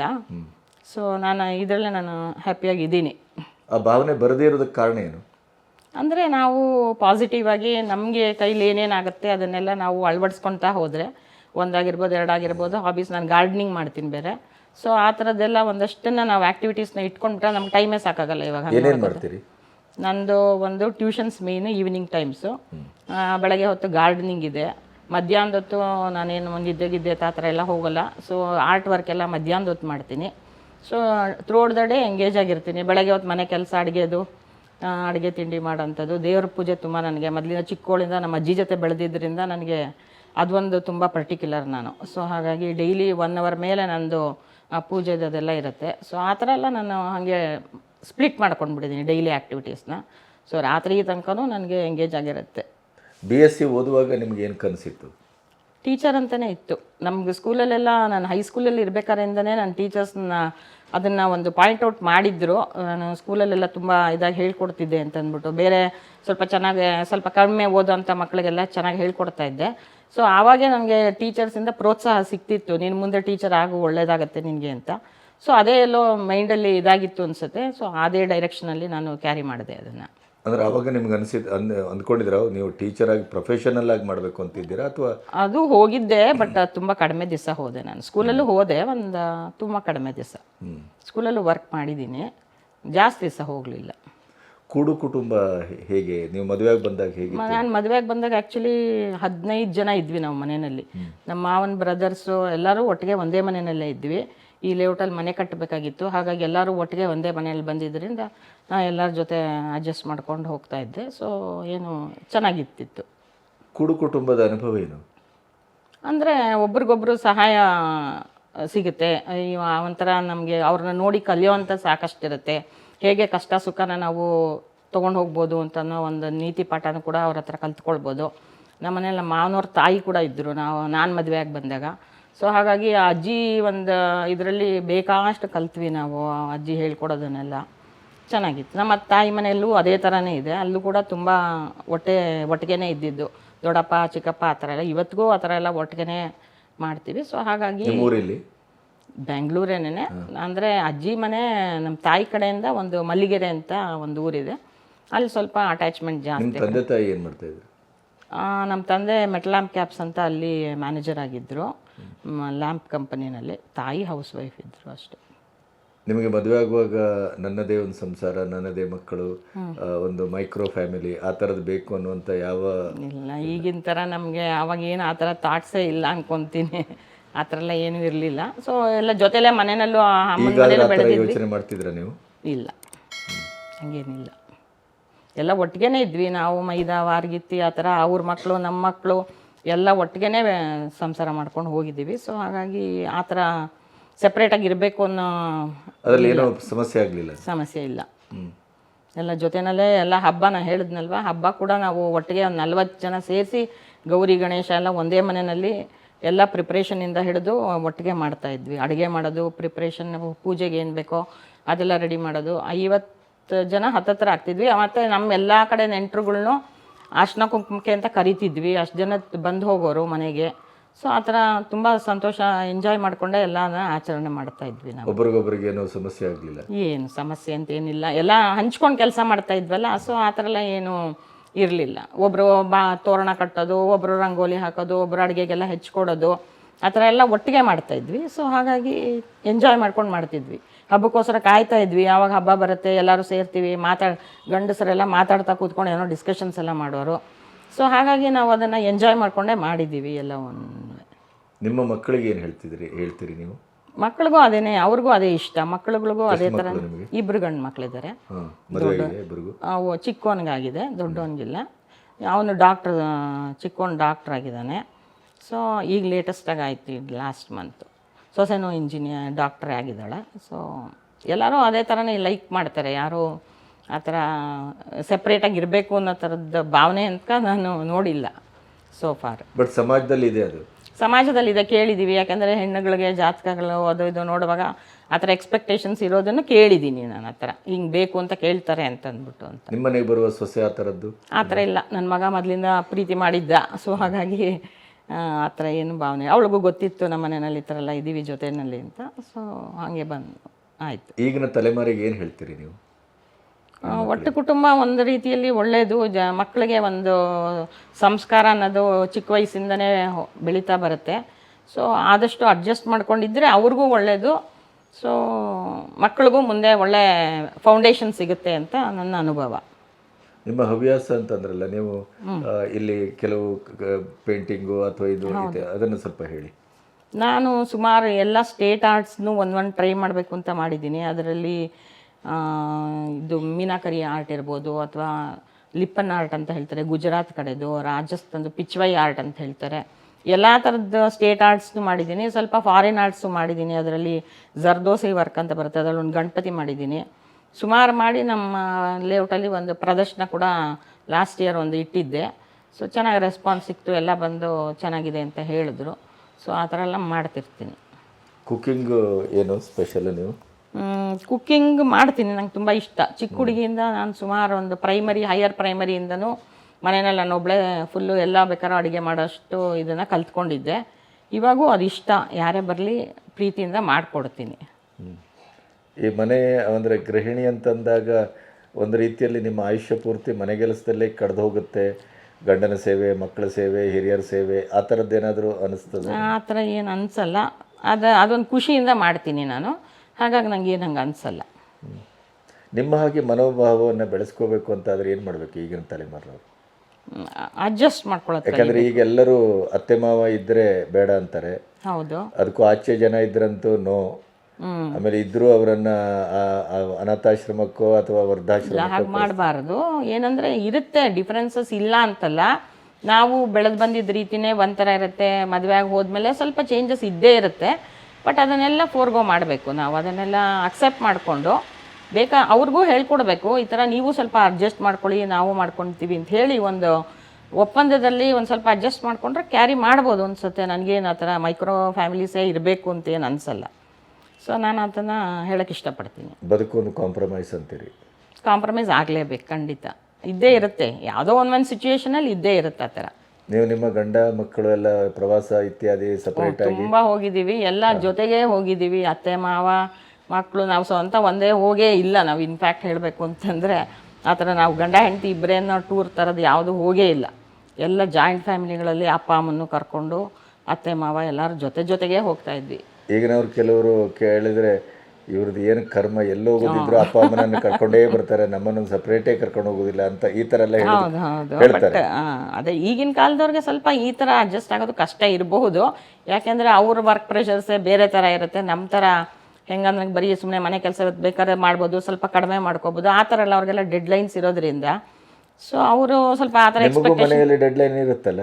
ಸೊ ನಾನು ಇದರಲ್ಲೇ ನಾನು ಹ್ಯಾಪಿಯಾಗಿದ್ದೀನಿ ಆ ಭಾವನೆ ಬರದೇ ಇರೋದಕ್ಕೆ ಕಾರಣ ಏನು? ಅಂದರೆ ನಾವು ಪಾಸಿಟಿವ್ ಆಗಿ ನಮಗೆ ಕೈಲಿ ಏನೇನಾಗುತ್ತೆ ಅದನ್ನೆಲ್ಲ ನಾವು ಅಳವಡಿಸ್ಕೊತಾ ಹೋದರೆ ಒಂದಾಗಿರ್ಬೋದು ಎರಡಾಗಿರ್ಬೋದು ಹಾಬೀಸ್ ನಾನು ಗಾರ್ಡ್ನಿಂಗ್ ಮಾಡ್ತೀನಿ ಬೇರೆ. ಸೊ ಆ ಥರದ್ದೆಲ್ಲ ಒಂದಷ್ಟನ್ನು ನಾವು ಆ್ಯಕ್ಟಿವಿಟೀಸ್ನ ಇಟ್ಕೊಂಡ್ಬಿಟ್ರೆ ನಮ್ಗೆ ಟೈಮೇ ಸಾಕಾಗಲ್ಲ ಇವಾಗ ಏನೇನು. ಮಾಡ್ತೀರಿ? ನಂದು ಒಂದು ಟ್ಯೂಷನ್ಸ್ ಮೇನ್ ಈವ್ನಿಂಗ್ ಟೈಮ್ಸು ಬೆಳಗ್ಗೆ ಹೊತ್ತು ಗಾರ್ಡನಿಂಗ್ ಇದೆ. ಮಧ್ಯಾಹ್ನದ ಹೊತ್ತು ನಾನೇನು ನಿದ್ದೆ ಗಿದ್ದೆ ಆ ಥರ ಎಲ್ಲ ಹೋಗಲ್ಲ. ಸೊ ಆರ್ಟ್ ವರ್ಕ್ ಎಲ್ಲ ಮಧ್ಯಾಹ್ನದ ಹೊತ್ತು ಮಾಡ್ತೀನಿ. So throughout the day engage ಆಗಿರ್ತೀನಿ. ಬೆಳಗ್ಗೆ ಹೊತ್ತು ಮನೆ ಕೆಲಸ ಅಡುಗೆದು ಅಡುಗೆ ತಿಂಡಿ ಮಾಡೋಂಥದ್ದು ದೇವ್ರ ಪೂಜೆ ತುಂಬ ನನಗೆ. ಮೊದಲಿನ ಚಿಕ್ಕೋಳಿಂದ ನಮ್ಮ ಅಜ್ಜಿ ಜೊತೆ ಬೆಳೆದಿದ್ದರಿಂದ ನನಗೆ ಅದೊಂದು ತುಂಬ ಪರ್ಟಿಕ್ಯುಲರ್ ನಾನು. ಸೊ ಹಾಗಾಗಿ ಡೈಲಿ ಒನ್ ಅವರ್ ಮೇಲೆ ನಂದು ಪೂಜೆದು ಅದೆಲ್ಲ ಇರುತ್ತೆ. ಸೊ ಆ ಥರ ಎಲ್ಲ ನಾನು ಹಾಗೆ ಸ್ಪ್ಲಿಟ್ ಮಾಡ್ಕೊಂಡ್ಬಿಟ್ಟಿದ್ದೀನಿ ಡೈಲಿ ಆ್ಯಕ್ಟಿವಿಟೀಸ್ನ ಸೊ ರಾತ್ರಿ ತನಕನೂ ನನಗೆ ಎಂಗೇಜ್ ಆಗಿರುತ್ತೆ. ಬಿ ಎಸ್ ಸಿ ಓದುವಾಗ ನಿಮ್ಗೆ ಏನು ಕನಸಿತ್ತು? ಟೀಚರ್ ಅಂತಲೇ ಇತ್ತು. ನಮಗೆ ಸ್ಕೂಲಲ್ಲೆಲ್ಲ ನಾನು ಹೈಸ್ಕೂಲಲ್ಲಿ ಇರಬೇಕಾದ್ರಿಂದನೇ ನಾನು ಟೀಚರ್ಸ್ನ ಅದನ್ನು ಒಂದು ಪಾಯಿಂಟ್ ಔಟ್ ಮಾಡಿದ್ರು. ನಾನು ಸ್ಕೂಲಲ್ಲೆಲ್ಲ ತುಂಬ ಇದಾಗಿ ಹೇಳ್ಕೊಡ್ತಿದ್ದೆ ಅಂತ ಅಂದ್ಬಿಟ್ಟು ಬೇರೆ ಸ್ವಲ್ಪ ಚೆನ್ನಾಗಿ ಸ್ವಲ್ಪ ಕಡಿಮೆ ಓದೋಂಥ ಮಕ್ಕಳಿಗೆಲ್ಲ ಚೆನ್ನಾಗಿ ಹೇಳ್ಕೊಡ್ತಾ ಇದ್ದೆ. ಸೊ ಆವಾಗೇ ನನಗೆ ಟೀಚರ್ಸಿಂದ ಪ್ರೋತ್ಸಾಹ ಸಿಕ್ತಿತ್ತು. ನೀನು ಮುಂದೆ ಟೀಚರ್ ಆಗು ಒಳ್ಳೇದಾಗತ್ತೆ ನಿನಗೆ ಅಂತ. ಸೊ ಅದೇ ಎಲ್ಲೋ ಮೈಂಡಲ್ಲಿ ಇದಾಗಿತ್ತು ಅನಿಸುತ್ತೆ. ಸೊ ಅದೇ ಡೈರೆಕ್ಷನಲ್ಲಿ ನಾನು ಕ್ಯಾರಿ ಮಾಡಿದೆ ಅದನ್ನು. ಅಂದ್ರೆ ಅವಾಗ ನಿಮ್ಗೆ ಅನಿಸಿದ್ದು ಅಂದ್ ಅಂದ್ಕೊಂಡಿದ್ರ ನೀವು ಟೀಚರ್ ಆಗಿ ಪ್ರೊಫೆಷನಲ್ ಆಗಿ ಮಾಡಬೇಕು ಅಂತಿದ್ದೀರಾ ಅಥವಾ? ಅದು ಹೋಗಿದ್ದೆ ಬಟ್ ತುಂಬ ಕಡಿಮೆ ದಿವಸ ಹೋದೆ ನಾನು. ಸ್ಕೂಲಲ್ಲೂ ಹೋದೆ ಒಂದು ತುಂಬ ಕಡಿಮೆ ದಿವಸ. ಸ್ಕೂಲಲ್ಲೂ ವರ್ಕ್ ಮಾಡಿದ್ದೀನಿ. ಜಾಸ್ತಿ ದಿವಸ ಹೋಗಲಿಲ್ಲ. ಕೂಡು ಕುಟುಂಬ ಹೇಗೆ? ನೀವು ಮದುವೆಯಾಗಿ ಬಂದಾಗ ಹೇಗೆ ನಾನು ಮದುವೆಗೆ ಬಂದಾಗ ಆ್ಯಕ್ಚುಲಿ ಹದಿನೈದು ಜನ ಇದ್ವಿ ನಾವು ಮನೆಯಲ್ಲಿ. ನಮ್ಮ ಮಾವನ ಬ್ರದರ್ಸು ಎಲ್ಲರೂ ಒಟ್ಟಿಗೆ ಒಂದೇ ಮನೆಯಲ್ಲೇ ಇದ್ವಿ. ಈ ಲೇಔಟಲ್ಲಿ ಮನೆ ಕಟ್ಟಬೇಕಾಗಿತ್ತು ಹಾಗಾಗಿ ಎಲ್ಲರೂ ಒಟ್ಟಿಗೆ ಒಂದೇ ಮನೆಯಲ್ಲಿ ಬಂದಿದ್ದರಿಂದ ನಾನು ಎಲ್ಲರ ಜೊತೆ ಅಡ್ಜಸ್ಟ್ ಮಾಡ್ಕೊಂಡು ಹೋಗ್ತಾ ಇದ್ದೆ. ಸೊ ಏನು ಚೆನ್ನಾಗಿತ್ತಿತ್ತು ಕೂಡು ಕುಟುಂಬದ ಅನುಭವ ಏನು? ಅಂದರೆ ಒಬ್ರಿಗೊಬ್ರು ಸಹಾಯ ಸಿಗುತ್ತೆ. ಒಂಥರ ನಮಗೆ ಅವ್ರನ್ನ ನೋಡಿ ಕಲಿಯೋವಂಥ ಸಾಕಷ್ಟಿರುತ್ತೆ. ಹೇಗೆ ಕಷ್ಟ ಸುಖನ ನಾವು ತೊಗೊಂಡು ಹೋಗ್ಬೋದು ಅಂತ ಅನ್ನೋ ಒಂದು ನೀತಿ ಪಾಠನೂ ಕೂಡ ಅವ್ರ ಹತ್ರ ಕಲ್ತ್ಕೊಳ್ಬೋದು. ನಮ್ಮ ಮನೇಲಿ ಮಾವನವ್ರ ತಾಯಿ ಕೂಡ ಇದ್ದರು ನಾವು, ನಾನು ಮದುವೆಯಾಗಿ ಬಂದಾಗ. ಸೊ ಹಾಗಾಗಿ ಆ ಅಜ್ಜಿ ಒಂದು ಇದರಲ್ಲಿ ಬೇಕಾಷ್ಟು ಕಲ್ತ್ವಿ ನಾವು ಅಜ್ಜಿ ಹೇಳ್ಕೊಡೋದನ್ನೆಲ್ಲ. ಚೆನ್ನಾಗಿತ್ತು. ನಮ್ಮ ತಾಯಿ ಮನೆಯಲ್ಲೂ ಅದೇ ಥರನೇ ಇದೆ. ಅಲ್ಲೂ ಕೂಡ ತುಂಬ ಒಟ್ಟೆ, ಒಟ್ಟಿಗೆನೇ ಇದ್ದಿದ್ದು. ದೊಡ್ಡಪ್ಪ, ಚಿಕ್ಕಪ್ಪ ಆ ಥರ ಎಲ್ಲ ಇವತ್ತಿಗೂ ಆ ಥರ ಎಲ್ಲ ಒಟ್ಟಿಗೆನೇ ಮಾಡ್ತೀವಿ. ಸೊ ಹಾಗಾಗಿ ಬೆಂಗಳೂರೇನೆ ಅಂದರೆ ಅಜ್ಜಿ ಮನೆ ನಮ್ಮ ತಾಯಿ ಕಡೆಯಿಂದ ಒಂದು ಮಲ್ಲಿಗೆರೆ ಅಂತ ಒಂದು ಊರಿದೆ. ಅಲ್ಲಿ ಸ್ವಲ್ಪ ಅಟ್ಯಾಚ್ಮೆಂಟ್ ಜಾಸ್ತಿ ತಂದೆ ತಾಯಿ ಏನು ಮಾಡ್ತಾ ಇದ್ರು? ನಮ್ಮ ತಂದೆ ಮೆಟ್ಲಾಂಪ್ ಕ್ಯಾಪ್ಸ್ ಅಂತ ಅಲ್ಲಿ ಮ್ಯಾನೇಜರ್ ಆಗಿದ್ದರು ಲ್ಯಾಂಪ್ ಕಂಪನಿನಲ್ಲಿ. ತಾಯಿ ಹೌಸ್ ವೈಫ್ ಇದ್ದರು ಅಷ್ಟೇ. ನಿಮಗೆ ಮದುವೆ ಆಗುವಾಗ ನನ್ನದೇ ಒಂದು ಸಂಸಾರ ನನ್ನದೇ ಮಕ್ಕಳು ಒಂದು ಮೈಕ್ರೋ ಫ್ಯಾಮಿಲಿ ಆ ಥರದ್ದು ಬೇಕು ಅನ್ನುವಂಥ ಯಾವ ಇಲ್ಲ ಈಗಿನ ಥರ ನಮಗೆ ಆವಾಗ ಏನು ಆ ಥರ ಥಾಟ್ಸೇ ಇಲ್ಲ ಅನ್ಕೊತೀನಿ. ಆ ಥರ ಎಲ್ಲ ಏನೂ ಇರಲಿಲ್ಲ. ಸೊ ಎಲ್ಲ ಜೊತೆಲೇ ಮನೆಯಲ್ಲೂ ಅಮ್ಮನ ಈಗಾದ್ರೂ ಮನೇಲಿ ಆ ಥರ ಬೆಳೆದಿದ್ವಿ. ಯೋಚನೆ ಮಾಡ್ತಿದ್ರ ನೀವು? ಇಲ್ಲ. ಹಂಗೇನಿಲ್ಲ. ಎಲ್ಲ ಒಟ್ಟಿಗೆನೇ ಇದ್ವಿ. ನಾವು ಮೈದಾ ವಾರ್ಗಿತ್ತಿ ಆ ಥರ ಅವ್ರ ಮಕ್ಕಳು ನಮ್ಮ ಮಕ್ಕಳು ಎಲ್ಲ ಒಟ್ಟಿಗೆನೇ ಸಂಸಾರ ಮಾಡ್ಕೊಂಡು ಹೋಗಿದ್ದೀವಿ. ಸೊ ಹಾಗಾಗಿ ಆ ಥರ ಸಪ್ರೇಟಾಗಿ ಇರಬೇಕು ಅನ್ನೋ ಅದರಲ್ಲಿ ಏನೋ ಸಮಸ್ಯೆ ಆಗಲಿಲ್ಲ? ಸಮಸ್ಯೆ ಇಲ್ಲ. ಎಲ್ಲ ಜೊತೆನಲ್ಲೇ ಎಲ್ಲ ಹಬ್ಬ ನಾ ಹೇಳಿದ್ನಲ್ವ? ಹಬ್ಬ ಕೂಡ ನಾವು ಒಟ್ಟಿಗೆ ಒಂದು ನಲ್ವತ್ತು ಜನ ಸೇರಿಸಿ ಗೌರಿ ಗಣೇಶ ಎಲ್ಲ ಒಂದೇ ಮನೆಯಲ್ಲಿ ಎಲ್ಲ ಪ್ರಿಪ್ರೇಷನಿಂದ ಹಿಡಿದು ಒಟ್ಟಿಗೆ ಮಾಡ್ತಾ ಇದ್ವಿ. ಅಡುಗೆ ಮಾಡೋದು ಪ್ರಿಪ್ರೇಷನ್ ಪೂಜೆಗೆ ಏನು ಬೇಕೋ ಅದೆಲ್ಲ ರೆಡಿ ಮಾಡೋದು. ಐವತ್ತು ಜನ ಹತ್ತತ್ರ ಆಗ್ತಿದ್ವಿ. ಮತ್ತು ನಮ್ಮ ಎಲ್ಲ ಕಡೆ ನೆಂಟರುಗಳನ್ನೂ ಅರ್ಶಿನ ಕುಂಕುಮಕ್ಕೆ ಅಂತ ಕರಿತಿದ್ವಿ. ಅಷ್ಟು ಜನ ಬಂದು ಹೋಗೋರು ಮನೆಗೆ. ಸೊ ಆ ಥರ ತುಂಬ ಸಂತೋಷ ಎಂಜಾಯ್ ಮಾಡಿಕೊಂಡೆ ಎಲ್ಲನ ಆಚರಣೆ ಮಾಡ್ತಾ ಇದ್ವಿ ನಾವು. ಒಬ್ರಿಗೊಬ್ರಿಗೆ ಏನೋ ಸಮಸ್ಯೆ ಆಗಲಿಲ್ಲ? ಏನು ಸಮಸ್ಯೆ ಅಂತ ಏನಿಲ್ಲ. ಎಲ್ಲ ಹಂಚ್ಕೊಂಡು ಕೆಲಸ ಮಾಡ್ತಾ ಇದ್ವಲ್ಲ. ಸೊ ಆ ಥರ ಎಲ್ಲ ಏನು ಇರಲಿಲ್ಲ. ಒಬ್ಬರು ಬಾ, ತೋರಣ ಕಟ್ಟೋದು ಒಬ್ಬರು ರಂಗೋಲಿ ಹಾಕೋದು ಒಬ್ಬರು ಅಡುಗೆಗೆಲ್ಲ ಹೆಚ್ಕೊಡೋದು, ಆ ಥರ ಎಲ್ಲ ಒಟ್ಟಿಗೆ ಮಾಡ್ತಾಯಿದ್ವಿ ಸೊ ಹಾಗಾಗಿ ಎಂಜಾಯ್ ಮಾಡ್ಕೊಂಡು ಮಾಡ್ತಿದ್ವಿ. ಹಬ್ಬಕ್ಕೋಸ್ಕರ ಕಾಯ್ತಾ ಇದ್ವಿ. ಯಾವಾಗ ಹಬ್ಬ ಬರುತ್ತೆ ಎಲ್ಲರೂ ಸೇರ್ತೀವಿ ಮಾತಾಡ್ ಗಂಡಸರೆಲ್ಲ ಮಾತಾಡ್ತಾ ಕೂತ್ಕೊಂಡು ಏನೋ ಡಿಸ್ಕಷನ್ಸ್ ಎಲ್ಲ ಮಾಡೋರು. ಸೊ ಹಾಗಾಗಿ ನಾವು ಅದನ್ನು ಎಂಜಾಯ್ ಮಾಡಿಕೊಂಡೇ ಮಾಡಿದ್ದೀವಿ ಎಲ್ಲ ನಿಮ್ಮ ಮಕ್ಕಳಿಗೆ ಏನು ಹೇಳ್ತಿದ್ರಿ, ಹೇಳ್ತೀರಿ ನೀವು? ಮಕ್ಳಿಗೂ ಅದೇನೆ ಅವ್ರಿಗೂ ಅದೇ ಇಷ್ಟ. ಮಕ್ಕಳುಗಳಿಗೂ ಅದೇ ಥರ? ಇಬ್ಬರು ಗಂಡು ಮಕ್ಕಳಿದ್ದಾರೆ ಅವು ಚಿಕ್ಕವನಿಗಾಗಿದೆ ದೊಡ್ಡವನಿಗಿಲ್ಲ ಅವನು ಡಾಕ್ಟ್ರ್ ಚಿಕ್ಕವನು ಡಾಕ್ಟ್ರ್ ಆಗಿದ್ದಾನೆ. ಸೊ ಈಗ ಲೇಟೆಸ್ಟಾಗಿ ಆಯ್ತು ಈಗ ಲಾಸ್ಟ್ ಮಂತು ಸೊಸೆನೂ ಇಂಜಿನಿಯರ್ ಡಾಕ್ಟ್ರೇ ಆಗಿದ್ದಾಳೆ. ಸೊ ಎಲ್ಲರೂ ಅದೇ ಥರನೇ ಲೈಕ್ ಮಾಡ್ತಾರೆ. ಯಾರು ಆ ಥರ ಸೆಪ್ರೇಟಾಗಿ ಇರಬೇಕು ಅನ್ನೋ ಥರದ ಭಾವನೆ ಅಂತ ನಾನು ನೋಡಿಲ್ಲ ಸೋ ಫಾರ್ ಬಟ್ ಸಮಾಜದಲ್ಲಿ ಇದೆ ಅದು. ಸಮಾಜದಲ್ಲಿ ಇದೆ ಕೇಳಿದ್ದೀವಿ ಯಾಕಂದರೆ ಹೆಣ್ಣುಗಳಿಗೆ ಜಾತಕಗಳು ಅದು ಇದು ನೋಡುವಾಗ ಆ ಥರ ಎಕ್ಸ್ಪೆಕ್ಟೇಷನ್ಸ್ ಇರೋದನ್ನು ಕೇಳಿದ್ದೀನಿ ನಾನು ಆ ಥರ. ಹಿಂಗೆ ಬೇಕು ಅಂತ ಕೇಳ್ತಾರೆ ಅಂತ ಅಂದ್ಬಿಟ್ಟು ಅಂತ. ನಿಮ್ಮ ಮನೆಗೆ ಬರುವ ಸೊಸೆ ಆ ಥರದ್ದು? ಆ ಥರ ಇಲ್ಲ. ನನ್ನ ಮಗ ಮೊದಲಿಂದ ಪ್ರೀತಿ ಮಾಡಿದ್ದ. ಸೊ ಹಾಗಾಗಿ ಆ, ಥರ ಏನು ಭಾವನೆ ಅವಳಿಗೂ ಗೊತ್ತಿತ್ತು ನಮ್ಮ ಮನೆಯಲ್ಲಿ ಈ ಥರ ಎಲ್ಲ ಇದ್ದೀವಿ ಜೊತೆಯಲ್ಲಿ ಅಂತ. ಸೊ ಹಾಗೆ ಬಂದು ಆಯಿತು. ಈಗಿನ ತಲೆಮಾರಿಗೆ ಏನು ಹೇಳ್ತೀರಿ ನೀವು? ಒಟ್ಟು ಕುಟುಂಬ ಒಂದು ರೀತಿಯಲ್ಲಿ ಒಳ್ಳೆಯದು. ಜ ಮಕ್ಕಳಿಗೆ ಒಂದು ಸಂಸ್ಕಾರ ಅನ್ನೋದು ಚಿಕ್ಕ ವಯಸ್ಸಿಂದನೇ ಬೆಳೀತಾ ಬರುತ್ತೆ. ಸೊ ಆದಷ್ಟು ಅಡ್ಜಸ್ಟ್ ಮಾಡ್ಕೊಂಡಿದ್ದರೆ ಅವ್ರಿಗೂ ಒಳ್ಳೆಯದು. ಸೊ ಮಕ್ಕಳಿಗೂ ಮುಂದೆ ಒಳ್ಳೆ ಫೌಂಡೇಶನ್ ಸಿಗುತ್ತೆ ಅಂತ ನನ್ನ ಅನುಭವ. ನಿಮ್ಮ ಹವ್ಯಾಸ ಅಂತಂದ್ರಲ್ಲ ನೀವು ಇಲ್ಲಿ ಕೆಲವು ಪೇಂಟಿಂಗು ಅಥವಾ ಇದು ಇದೆ ಅದನ್ನು ಸ್ವಲ್ಪ ಹೇಳಿ. ನಾನು ಸುಮಾರು ಎಲ್ಲ ಸ್ಟೇಟ್ ಆರ್ಟ್ಸ್ನು ಒಂದು ಒಂದು ಟ್ರೈ ಮಾಡಬೇಕು ಅಂತ ಮಾಡಿದ್ದೀನಿ. ಅದರಲ್ಲಿ ಇದು ಮೀನಾಕರಿ ಆರ್ಟ್ ಇರ್ಬೋದು ಅಥವಾ ಲಿಪ್ಪನ್ ಆರ್ಟ್ ಅಂತ ಹೇಳ್ತಾರೆ, ಗುಜರಾತ್ ಕಡೆದು, ರಾಜಸ್ಥಾನದು ಪಿಚ್ವೈ ಆರ್ಟ್ ಅಂತ ಹೇಳ್ತಾರೆ. ಎಲ್ಲ ಥರದ ಸ್ಟೇಟ್ ಆರ್ಟ್ಸ್ನು ಮಾಡಿದ್ದೀನಿ. ಸ್ವಲ್ಪ ಫಾರಿನ್ ಆರ್ಟ್ಸು ಮಾಡಿದ್ದೀನಿ. ಅದರಲ್ಲಿ ಜರ್ದೋಸಿ ವರ್ಕ್ ಅಂತ ಬರುತ್ತೆ. ಅದರಲ್ಲಿ ಒಂದು ಗಣಪತಿ ಮಾಡಿದ್ದೀನಿ. ಸುಮಾರು ಮಾಡಿ ನಮ್ಮ ಲೇಔಟಲ್ಲಿ ಒಂದು ಪ್ರದರ್ಶನ ಕೂಡ ಲಾಸ್ಟ್ ಇಯರ್ ಒಂದು ಇಟ್ಟಿದ್ದೆ. ಸೊ ಚೆನ್ನಾಗಿ ರೆಸ್ಪಾನ್ಸ್ ಸಿಕ್ತು. ಎಲ್ಲ ಬಂದು ಚೆನ್ನಾಗಿದೆ ಅಂತ ಹೇಳಿದ್ರು. ಸೊ ಆ ಥರ ಎಲ್ಲ ಮಾಡ್ತಿರ್ತೀನಿ. ಕುಕ್ಕಿಂಗ್ ಏನು ಸ್ಪೆಷಲ್ ನೀವು? ಕುಕ್ಕಿಂಗ್ ಮಾಡ್ತೀನಿ ನಂಗೆ ತುಂಬ ಇಷ್ಟ. ಚಿಕ್ಕ ಹುಡುಗಿಯಿಂದ ನಾನು ಸುಮಾರು ಒಂದು ಪ್ರೈಮರಿ ಹೈಯರ್ ಪ್ರೈಮರಿಯಿಂದನೂ ಮನೆಯಲ್ಲಿ ನಾನು ಒಬ್ಬಳೇ ಫುಲ್ಲು ಎಲ್ಲ ಬೇಕಾದ್ರೂ ಅಡುಗೆ ಮಾಡೋಷ್ಟು ಇದನ್ನು ಕಲ್ತ್ಕೊಂಡಿದ್ದೆ. ಇವಾಗೂ ಅದು ಇಷ್ಟ. ಯಾರೇ ಬರಲಿ ಪ್ರೀತಿಯಿಂದ ಮಾಡಿಕೊಡ್ತೀನಿ. ಈ ಮನೆ ಅಂದರೆ ಗೃಹಿಣಿ ಅಂತಂದಾಗ ಒಂದು ರೀತಿಯಲ್ಲಿ ನಿಮ್ಮ ಆಯುಷ್ಯ ಪೂರ್ತಿ ಮನೆಗೆಲಸದಲ್ಲೇ ಕಡ್ದು ಹೋಗುತ್ತೆ ಗಂಡನ ಸೇವೆ ಮಕ್ಕಳ ಸೇವೆ ಹಿರಿಯರ ಸೇವೆ ಆ ಥರದ್ದೇನಾದರೂ ಅನಿಸ್ತದೆ? ಆ ಥರ ಏನು ಅನಿಸಲ್ಲ. ಅದು ಅದೊಂದು ಖುಷಿಯಿಂದ ಮಾಡ್ತೀನಿ ನಾನು. ಹಾಗಾಗಿ ನಂಗೆ ಏನು ಹಂಗೆ ಅನಿಸಲ್ಲ. ನಿಮ್ಮ ಹಾಗೆ ಮನೋಭಾವವನ್ನು ಬೆಳೆಸ್ಕೋಬೇಕು ಅಂತಾದ್ರೆ ಏನು ಮಾಡಬೇಕು ಈಗಿನ ತಲೆಮಾರಿನವರು? ಅಡ್ಜಸ್ಟ್ ಮಾಡ್ಕೊಳತ್ತೆ ಯಾಕಂದ್ರೆ ಈಗ ಎಲ್ಲರೂ ಅತ್ತೆ ಮಾವ ಇದ್ದರೆ ಬೇಡ ಅಂತಾರೆ. ಹೌದು. ಅದಕ್ಕೂ ಆಚೆ ಜನ ಇದ್ರಂತೂ ನೋ ಆಮೇಲೆ ಇದ್ರೂ ಅವರನ್ನ ಅನಾಥಾಶ್ರಮಕ್ಕೋ ಅಥವಾ ವೃದ್ಧಾಶ್ರಮ ಹಾಗೆ ಮಾಡಬಾರ್ದು. ಏನಂದ್ರೆ ಇರುತ್ತೆ ಡಿಫ್ರೆನ್ಸಸ್ ಇಲ್ಲ ಅಂತಲ್ಲ. ನಾವು ಬೆಳೆದು ಬಂದಿದ್ದ ರೀತಿನೇ ಒಂಥರ ಇರುತ್ತೆ. ಮದುವೆ ಆಗಿ ಹೋದ್ಮೇಲೆ ಸ್ವಲ್ಪ ಚೇಂಜಸ್ ಇದ್ದೇ ಇರುತ್ತೆ. ಬಟ್ ಅದನ್ನೆಲ್ಲ ಫೋರ್ಗೋ ಮಾಡಬೇಕು ನಾವು. ಅದನ್ನೆಲ್ಲ ಅಕ್ಸೆಪ್ಟ್ ಮಾಡಿಕೊಂಡು ಬೇಕಾ ಅವ್ರಿಗೂ ಹೇಳ್ಕೊಡ್ಬೇಕು. ಈ ಥರ ನೀವು ಸ್ವಲ್ಪ ಅಡ್ಜಸ್ಟ್ ಮಾಡ್ಕೊಳ್ಳಿ ನಾವು ಮಾಡ್ಕೊಳ್ತೀವಿ ಅಂತ ಹೇಳಿ ಒಂದು ಒಪ್ಪಂದದಲ್ಲಿ ಒಂದು ಸ್ವಲ್ಪ ಅಡ್ಜಸ್ಟ್ ಮಾಡಿಕೊಂಡ್ರೆ ಕ್ಯಾರಿ ಮಾಡ್ಬೋದು ಅನ್ಸುತ್ತೆ. ನನಗೇನು ಆ ಥರ ಮೈಕ್ರೋ ಫ್ಯಾಮಿಲೀಸೇ ಇರಬೇಕು ಅಂತ ಏನು ಅನಿಸಲ್ಲ. ಸೊ ನಾನು ಅದನ್ನು ಹೇಳೋಕ್ಕೆ ಇಷ್ಟಪಡ್ತೀನಿ. ಒಂದು ಕಾಂಪ್ರಮೈಸ್ ಅಂತೀರಿ. ಕಾಂಪ್ರಮೈಸ್ ಆಗಲೇಬೇಕು ಖಂಡಿತ. ಇದ್ದೇ ಇರುತ್ತೆ. ಯಾವುದೋ ಒಂದೊಂದು ಸಿಚುವೇಷನಲ್ಲಿ ಇದ್ದೇ ಇರುತ್ತೆ ಆ ಥರ. ನೀವು ನಿಮ್ಮ ಗಂಡ ಮಕ್ಕಳು ಎಲ್ಲ ಪ್ರವಾಸ ಇತ್ಯಾದಿ ಸಪರೇಟ್ ಆಗಿ? ತುಂಬ ಹೋಗಿದ್ದೀವಿ. ಎಲ್ಲ ಜೊತೆಗೆ ಹೋಗಿದ್ದೀವಿ. ಅತ್ತೆ ಮಾವ ಮಕ್ಕಳು ನಾವು ಸ್ವಂತ ಒಂದೇ ಹೋಗೇ ಇಲ್ಲ. ನಾವು ಇನ್ಫ್ಯಾಕ್ಟ್ ಹೇಳಬೇಕು ಅಂತಂದರೆ ಆ ಥರ ನಾವು ಗಂಡ ಹೆಂಡತಿ ಇಬ್ಬರೇನೋ ಟೂರ್ ಥರದ್ದು ಯಾವುದೂ ಹೋಗೇ ಇಲ್ಲ. ಎಲ್ಲ ಜಾಯಿಂಟ್ ಫ್ಯಾಮಿಲಿಗಳಲ್ಲಿ ಅಪ್ಪ ಅಮ್ಮನ್ನು ಕರ್ಕೊಂಡು ಅತ್ತೆ ಮಾವ ಎಲ್ಲರೂ ಜೊತೆ ಜೊತೆಗೇ ಹೋಗ್ತಾ ಇದ್ವಿ. ಈಗಿನವ್ರು ಕೆಲವರು ಕೇಳಿದ್ರೆ ಇವ್ರದ್ದು ಏನು ಕರ್ಮ ಎಲ್ಲೋ ಹೋಗೋದಿದ್ರು ಅಪ್ಪ ಅಮ್ಮನನ್ನು ಕರ್ಕೊಂಡೇ ಬರ್ತಾರೆ ನಮ್ಮನ್ನು ಸಪ್ರೇಟೇ ಕರ್ಕೊಂಡು ಹೋಗೋದಿಲ್ಲ ಅಂತ ಈ ಥರ ಎಲ್ಲ ಹೌದು ಹೌದು. ಬಟ್ ಅದೇ ಈಗಿನ ಕಾಲದವ್ರಿಗೆ ಸ್ವಲ್ಪ ಈ ಥರ ಅಡ್ಜಸ್ಟ್ ಆಗೋದು ಕಷ್ಟ ಇರಬಹುದು. ಯಾಕೆಂದರೆ ಅವ್ರ ವರ್ಕ್ ಪ್ರೆಷರ್ಸೇ ಬೇರೆ ಥರ ಇರುತ್ತೆ. ನಮ್ಮ ಥರ ಹೆಂಗಂದ್ರೆ ಬರೀ ಸುಮ್ಮನೆ ಮನೆ ಕೆಲಸ ಬೇಕಾದ್ರೆ ಮಾಡ್ಬೋದು ಸ್ವಲ್ಪ ಕಡಿಮೆ ಮಾಡ್ಕೋಬೋದು. ಆ ಥರ ಎಲ್ಲ ಅವ್ರಿಗೆಲ್ಲ ಡೆಡ್ಲೈನ್ಸ್ ಇರೋದ್ರಿಂದ. ಸೊ ಅವರು ಸ್ವಲ್ಪ ಆ ಥರ ನಿಮಗೂ ಮನೆಯಲ್ಲಿ ಡೆಡ್ಲೈನ್ ಇರುತ್ತಲ್ಲ?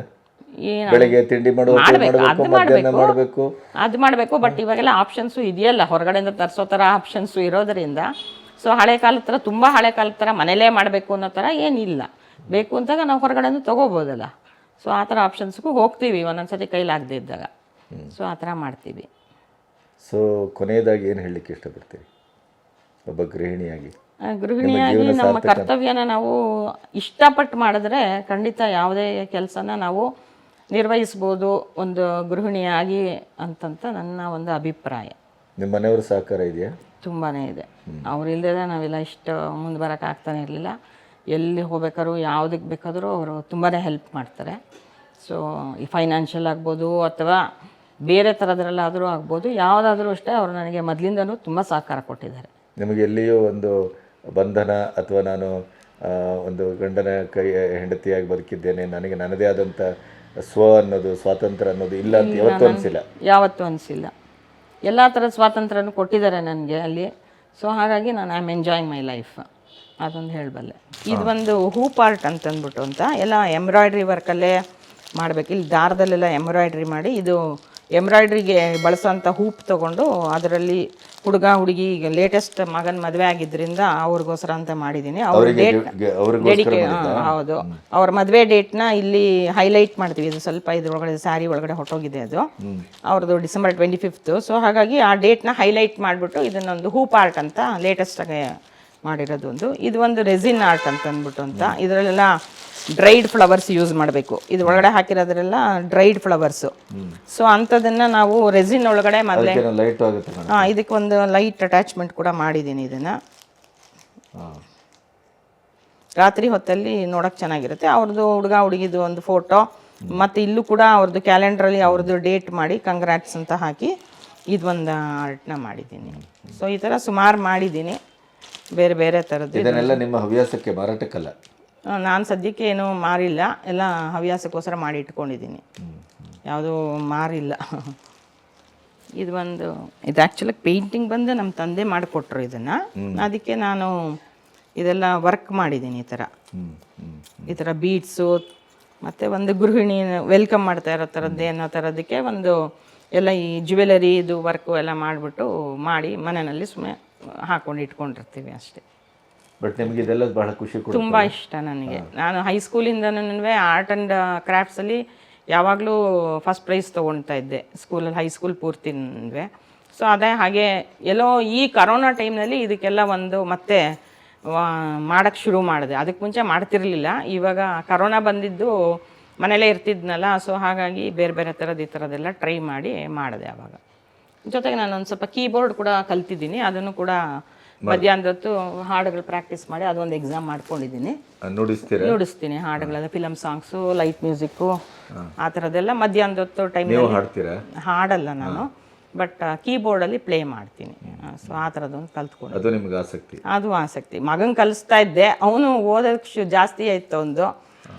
ಬೆಳಗ್ಗೆ ತಿಂಡಿ ಮಾಡ್ಬೇಕು, ಮಾಡಬೇಕು ಮಧ್ಯಾಹ್ನ ಮಾಡ್ಬೇಕು. ಅದು ಮಾಡಬೇಕು ಬಟ್ ಇವಾಗೆಲ್ಲ ಆಪ್ಷನ್ಸು ಇದೆಯಲ್ಲ. ಹೊರಗಡೆಯಿಂದ ತರಿಸೋ ಥರ ಆಪ್ಷನ್ಸು ಇರೋದರಿಂದ. ಸೊ ಹಳೆ ಕಾಲದ ಥರ ತುಂಬ ಹಳೆ ಕಾಲದ ಥರ ಮನೇಲೇ ಮಾಡಬೇಕು ಅನ್ನೋ ಥರ ಏನಿಲ್ಲ. ಬೇಕು ಅಂತಾಗ ನಾವು ಹೊರಗಡೆಯಿಂದ ತೊಗೋಬೋದಲ್ಲ. ಸೊ ಆ ಥರ ಆಪ್ಷನ್ಸ್ಗೂ ಹೋಗ್ತೀವಿ. ಒಂದೊಂದ್ಸತಿ ಕೈಲಾಗದೇ ಇದ್ದಾಗ. ಸೊ ಆ ಥರ ಮಾಡ್ತೀವಿ. ಸೊ ಕೊನೆಯದಾಗಿ ಏನು ಹೇಳಲಿಕ್ಕೆ ಇಷ್ಟಪಡ್ತೀರಿ? ಒಬ್ಬ ಗೃಹಿಣಿಯಾಗಿ. ಗೃಹಿಣಿಯಾಗಿ ನಮ್ಮ ಕರ್ತವ್ಯನ ನಾವು ಇಷ್ಟಪಟ್ಟು ಮಾಡಿದ್ರೆ ಖಂಡಿತ ಯಾವುದೇ ಕೆಲಸನ ನಾವು ನಿರ್ವಹಿಸ್ಬೋದು ಒಂದು ಗೃಹಿಣಿಯಾಗಿ ಅಂತಂತ ನನ್ನ ಒಂದು ಅಭಿಪ್ರಾಯ. ನಿಮ್ಮ ಮನೆಯವರು ಸಹಕಾರ ಇದೆಯಾ? ತುಂಬಾ ಇದೆ. ಅವರಿಲ್ಲದೆ ನಾವೆಲ್ಲ ಇಷ್ಟು ಮುಂದೆ ಬರೋಕೆ ಆಗ್ತಾನೆ ಇರಲಿಲ್ಲ. ಎಲ್ಲಿ ಹೋಗ್ಬೇಕಾದ್ರೂ ಯಾವುದಕ್ಕೆ ಬೇಕಾದರೂ ಅವರು ತುಂಬಾ ಹೆಲ್ಪ್ ಮಾಡ್ತಾರೆ. ಸೊ ಈ ಫೈನಾನ್ಷಿಯಲ್ ಆಗ್ಬೋದು ಅಥವಾ ಬೇರೆ ಥರದ್ರಲ್ಲಾದರೂ ಆಗ್ಬೋದು ಯಾವುದಾದ್ರೂ ಅಷ್ಟೇ ಅವರು ನನಗೆ ಮೊದಲಿಂದನೂ ತುಂಬ ಸಹಕಾರ ಕೊಟ್ಟಿದ್ದಾರೆ. ನಿಮಗೆ ಎಲ್ಲಿಯೂ ಒಂದು ಬಂಧನ ಅಥವಾ ನಾನು ಒಂದು ಗಂಡನ ಕೈ ಹೆಂಡತಿಯಾಗಿ ಬದುಕಿದ್ದೇನೆ ನನಗೆ ನನ್ನದೇ ಆದಂಥ ಸ್ವ ಅನ್ನೋದು ಸ್ವಾತಂತ್ರ್ಯ ಅನ್ನೋದು ಇಲ್ಲ ಅಂತ ಯಾವತ್ತೂ ಅನಿಸಿಲ್ಲ. ಯಾವತ್ತೂ ಅನಿಸಿಲ್ಲ. ಎಲ್ಲ ಥರದ ಸ್ವಾತಂತ್ರ್ಯನೂ ಕೊಟ್ಟಿದ್ದಾರೆ ನನಗೆ ಅಲ್ಲಿ. ಸೊ ಹಾಗಾಗಿ ನಾನು I am enjoying my life ಅದೊಂದು ಹೇಳಬಲ್ಲೆ. ಇದು ಒಂದು ಹೂ ಪಾರ್ಟ್ ಅಂತಂದ್ಬಿಟ್ಟು ಅಂತ ಎಲ್ಲ ಎಂಬ್ರಾಯ್ಡ್ರಿ ವರ್ಕಲ್ಲೇ ಮಾಡಬೇಕು. ಇಲ್ಲಿ ದಾರದಲ್ಲೆಲ್ಲ ಎಂಬ್ರಾಯ್ಡ್ರಿ ಮಾಡಿ ಇದು ಎಂಬ್ರಾಯ್ಡ್ರಿಗೆ ಬಳಸೋಂಥ ಹೂಪ್ ತೊಗೊಂಡು ಅದರಲ್ಲಿ ಹುಡುಗ ಹುಡುಗಿ ಈಗ ಲೇಟೆಸ್ಟ್ ಮಗನ ಮದುವೆ ಆಗಿದ್ದರಿಂದ ಅವ್ರಿಗೋಸ್ಕರ ಅಂತ ಮಾಡಿದ್ದೀನಿ. ಅವ್ರ ಡೇಟ್ ಡೆಡಿಕೇ ಹೌದು. ಅವ್ರ ಮದುವೆ ಡೇಟ್ನ ಇಲ್ಲಿ ಹೈಲೈಟ್ ಮಾಡ್ತೀವಿ. ಇದು ಸ್ವಲ್ಪ ಇದ್ರೊಳಗಡೆ ಸ್ಯಾರಿ ಒಳಗಡೆ ಹೊಟ್ಟೋಗಿದೆ ಅದು. ಅವ್ರದ್ದು ಡಿಸೆಂಬರ್ ಟ್ವೆಂಟಿ ಫಿಫ್ತು ಸೊ ಹಾಗಾಗಿ ಆ ಡೇಟ್ನ ಹೈಲೈಟ್ ಮಾಡಿಬಿಟ್ಟು ಇದನ್ನೊಂದು ಹೂಪ್ ಆರ್ಟ್ ಅಂತ ಲೇಟೆಸ್ಟಾಗಿ ಮಾಡಿರೋದು ಒಂದು. ಇದು ಒಂದು ರೆಸಿನ್ ಆರ್ಟ್ ಅಂತ ಅಂದ್ಬಿಟ್ಟು ಅಂತ. ಇದರಲ್ಲೆಲ್ಲ ಡ್ರೈಡ್ ಫ್ಲವರ್ಸ್ ಯೂಸ್ ಮಾಡಬೇಕು. ಇದು ಒಳಗಡೆ ಹಾಕಿರೋದ್ರೆಲ್ಲ ಡ್ರೈಡ್ ಫ್ಲವರ್ಸು ಸೊ ಅಂಥದನ್ನು ನಾವು ರೆಸಿನ್ ಒಳಗಡೆ ಮೊದಲೇ ಲೈಟ್ ಆಗುತ್ತೆ ಹಾಂ ಇದಕ್ಕೊಂದು ಲೈಟ್ ಅಟ್ಯಾಚ್ಮೆಂಟ್ ಕೂಡ ಮಾಡಿದ್ದೀನಿ ಇದನ್ನು. ರಾತ್ರಿ ಹೊತ್ತಲ್ಲಿ ನೋಡೋಕೆ ಚೆನ್ನಾಗಿರುತ್ತೆ. ಅವ್ರದ್ದು ಹುಡುಗ ಹುಡುಗಿದು ಒಂದು ಫೋಟೋ ಮತ್ತು ಇಲ್ಲೂ ಕೂಡ ಅವ್ರದ್ದು ಕ್ಯಾಲೆಂಡ್ರಲ್ಲಿ ಅವ್ರದ್ದು ಡೇಟ್ ಮಾಡಿ ಕಂಗ್ರಾಟ್ಸ್ ಅಂತ ಹಾಕಿ ಇದೊಂದು ಆರ್ಟ್ನ ಮಾಡಿದ್ದೀನಿ. ಸೊ ಈ ಥರ ಸುಮಾರು ಮಾಡಿದ್ದೀನಿ. ಬೇರೆ ಬೇರೆ ಥರದ್ದು ಇದನ್ನೆಲ್ಲ ನಿಮ್ಮ ಹವ್ಯಾಸಕ್ಕೆ ಮಾರಾಟಕ್ಕಲ್ಲ. ನಾನು ಸದ್ಯಕ್ಕೆ ಏನು ಮಾರಿಲ್ಲ. ಎಲ್ಲ ಹವ್ಯಾಸಕ್ಕೋಸ್ಕರ ಮಾಡಿ ಇಟ್ಕೊಂಡಿದ್ದೀನಿ. ಯಾವುದೂ ಮಾರಿಲ್ಲ. ಇದು ಒಂದು ಇದು ಆ್ಯಕ್ಚುಲಿ ಪೇಂಟಿಂಗ್ ಬಂದು ನಮ್ಮ ತಂದೆ ಮಾಡಿಕೊಟ್ರು ಇದನ್ನು. ಅದಕ್ಕೆ ನಾನು ಇದೆಲ್ಲ ವರ್ಕ್ ಮಾಡಿದ್ದೀನಿ ಈ ಥರ. ಈ ಥರ ಬೀಟ್ಸು ಮತ್ತು ಒಂದು ಗೃಹಿಣಿ ವೆಲ್ಕಮ್ ಮಾಡ್ತಾ ಇರೋ ಥರದ್ದೇ ಅನ್ನೋ ಥರದಕ್ಕೆ ಒಂದು ಎಲ್ಲ ಈ ಜ್ಯುವೆಲರಿ ಇದು ವರ್ಕು ಎಲ್ಲ ಮಾಡಿಬಿಟ್ಟು ಮಾಡಿ ಮನೆಯಲ್ಲಿ ಸುಮ್ಮನೆ ಹಾಕ್ಕೊಂಡು ಇಟ್ಕೊಂಡಿರ್ತೀವಿ ಅಷ್ಟೇ. ಬಟ್ ನಿಮಗೆ ಇದೆಲ್ಲ ಬಹಳ ಖುಷಿ ಕೊಡುತ್ತೆ. ತುಂಬ ಇಷ್ಟ ನನಗೆ. ನಾನು ಹೈಸ್ಕೂಲಿಂದನೂ ಆರ್ಟ್ ಆ್ಯಂಡ್ ಕ್ರಾಫ್ಟ್ಸಲ್ಲಿ ಯಾವಾಗಲೂ ಫಸ್ಟ್ ಪ್ರೈಸ್ ತೊಗೊಳ್ತಾ ಇದ್ದೆ. ಸ್ಕೂಲಲ್ಲಿ ಹೈಸ್ಕೂಲ್ ಪೂರ್ತಿನೂ ಸೊ ಅದೇ ಹಾಗೆ ಎಲ್ಲೋ ಈ ಕರೋನಾ ಟೈಮ್ನಲ್ಲಿ ಇದಕ್ಕೆಲ್ಲ ಒಂದು ಮತ್ತೆ ಮಾಡೋಕ್ಕೆ ಶುರು ಮಾಡಿದೆ. ಅದಕ್ಕೆ ಮುಂಚೆ ಮಾಡ್ತಿರಲಿಲ್ಲ. ಇವಾಗ ಕರೋನಾ ಬಂದಿದ್ದು ಮನೇಲೇ ಇರ್ತಿದ್ನಲ್ಲ ಸೊ ಹಾಗಾಗಿ ಬೇರೆ ಬೇರೆ ಥರದ್ದು ಈ ಥರದ್ದೆಲ್ಲ ಟ್ರೈ ಮಾಡಿ ಮಾಡಿದೆ ಆವಾಗ ಜೊತೆಗೆ ನಾನು ಒಂದು ಸ್ವಲ್ಪ ಕೀಬೋರ್ಡ್ ಕೂಡ ಕಲ್ತಿದ್ದೀನಿ. ಅದನ್ನು ಕೂಡ ಮಧ್ಯಾಹ್ನದ ಹೊತ್ತು ಹಾಡುಗಳು ಪ್ರಾಕ್ಟೀಸ್ ಮಾಡಿ ಅದೊಂದು ಎಕ್ಸಾಮ್ ಮಾಡ್ಕೊಂಡಿದ್ದೀನಿ. ನುಡಿಸ್ತೀರಾ? ನುಡಿಸ್ತೀನಿ ಹಾಡುಗಳೆಲ್ಲ ಫಿಲಮ್ ಸಾಂಗ್ಸು ಲೈಟ್ ಮ್ಯೂಸಿಕ್ಕು ಆ ಥರದ್ದೆಲ್ಲ ಮಧ್ಯಾಹ್ನದ ಹೊತ್ತು ಟೈಮ್ ಹಾಡಲ್ಲ ನಾನು ಬಟ್ ಕೀಬೋರ್ಡಲ್ಲಿ ಪ್ಲೇ ಮಾಡ್ತೀನಿ. ಸೊ ಆ ಥರದೊಂದು ಕಲ್ತ್ಕೊಂಡು ಅದು ನಿಮ್ಗೆ ಆಸಕ್ತಿ? ಅದು ಆಸಕ್ತಿ. ಮಗನ್ ಕಲಿಸ್ತಾ ಇದ್ದೆ ಅವನು ಓದೋಕ್ಕೆ ಜಾಸ್ತಿ ಆಯ್ತು ಒಂದು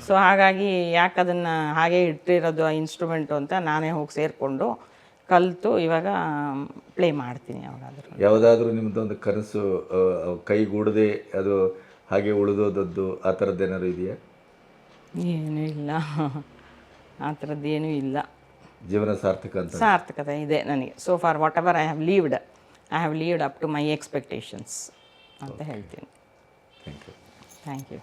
ಸೊ ಹಾಗಾಗಿ ಯಾಕೆ ಅದನ್ನು ಹಾಗೆ ಇಟ್ಟಿರೋದು ಆ ಇನ್ಸ್ಟ್ರೂಮೆಂಟು ಅಂತ ನಾನೇ ಹೋಗಿ ಸೇರಿಕೊಂಡು ಕಲಿತು ಇವಾಗ ಪ್ಲೇ ಮಾಡ್ತೀನಿ ಯಾವಾಗಾದರೂ. ಯಾವುದಾದ್ರೂ ನಿಮ್ಮದೊಂದು ಕನಸು ಕೈಗೂಡದೆ ಅದು ಹಾಗೆ ಉಳಿದೋದದ್ದು ಆ ಥರದ್ದು ಏನಾದ್ರು ಇದೆಯಾ? ಏನೂ ಇಲ್ಲ. ಆ ಥರದ್ದು ಏನೂ ಇಲ್ಲ. ಜೀವನ ಸಾರ್ಥಕ ಅಂತ. ಸಾರ್ಥಕತೆ ಇದೆ ನನಗೆ. So for whatever I have lived I have lived up to my expectations ಅಂತ ಹೇಳ್ತೀನಿ. Thank you thank you